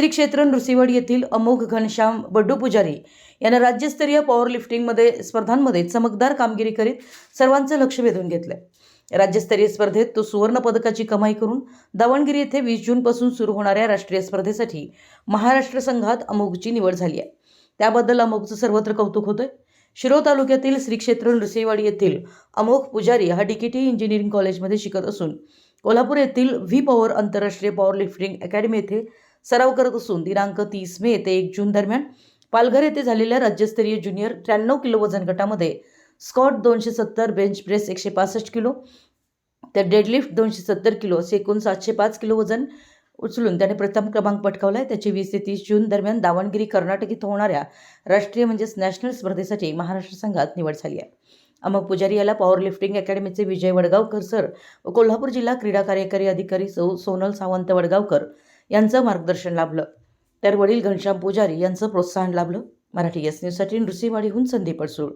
श्री क्षेत्र नृसिंहवड येथील अमोघ घनश्याम बड्डू पुजारी यांना राज्यस्तरीय पॉवर लिफ्टिंगमध्ये स्पर्धांमध्ये चमकदार कामगिरी करीत सर्वांचं लक्ष वेधून घेतलं राज्यस्तरीय स्पर्धेत तो सुवर्ण पदकाची कमाई करून दावणगिरी येथे वीस जूनपासून सुरू होणाऱ्या राष्ट्रीय स्पर्धेसाठी महाराष्ट्र संघात अमोघची निवड झाली आहे. त्याबद्दल अमोघचं सर्वत्र कौतुक होतंय. शिरोळ तालुक्यातील श्री क्षेत्र नृसिंहवाडी येथील अमोघ पुजारी हा डीकेटी इंजिनिअरिंग कॉलेजमध्ये शिकत असून कोल्हापूर येथील व्ही पॉवर आंतरराष्ट्रीय पॉवर लिफ्टिंग अकॅडमी येथे सराव करत असून दिनांक तीस मे ते एक जून दरम्यान पालघर येथे झालेल्या राज्यस्तरीय ज्युनियर त्र्याण्णव किलो वजन गटामध्ये स्कॉट दोनशे सत्तर बेंच प्रेस एकशे पासष्ट किलो तर डेडलिफ्ट दोनशे सत्तर किलो असे एकूण सातशे पाच किलो वजन उचलून त्याने प्रथम क्रमांक पटकावला आहे त्याची वीस ते तीस जून दरम्यान दावणगिरी कर्नाटक इथं होणाऱ्या राष्ट्रीय म्हणजेच नॅशनल स्पर्धेसाठी महाराष्ट्र संघात निवड झाली आहे. अमोक पुजारी याला पॉवर लिफ्टिंग अकॅडमीचे विजय वडगावकर सर व कोल्हापूर जिल्हा क्रीडा कार्यकारी अधिकारी सौ सोनल सावंत वडगावकर यांचं मार्गदर्शन लाभलं. तर वडील घनश्याम पुजारी यांचं प्रोत्साहन लाभलं. मराठी एस न्यूजसाठी नृसिंहवाडीहून संदीप अडसूळ.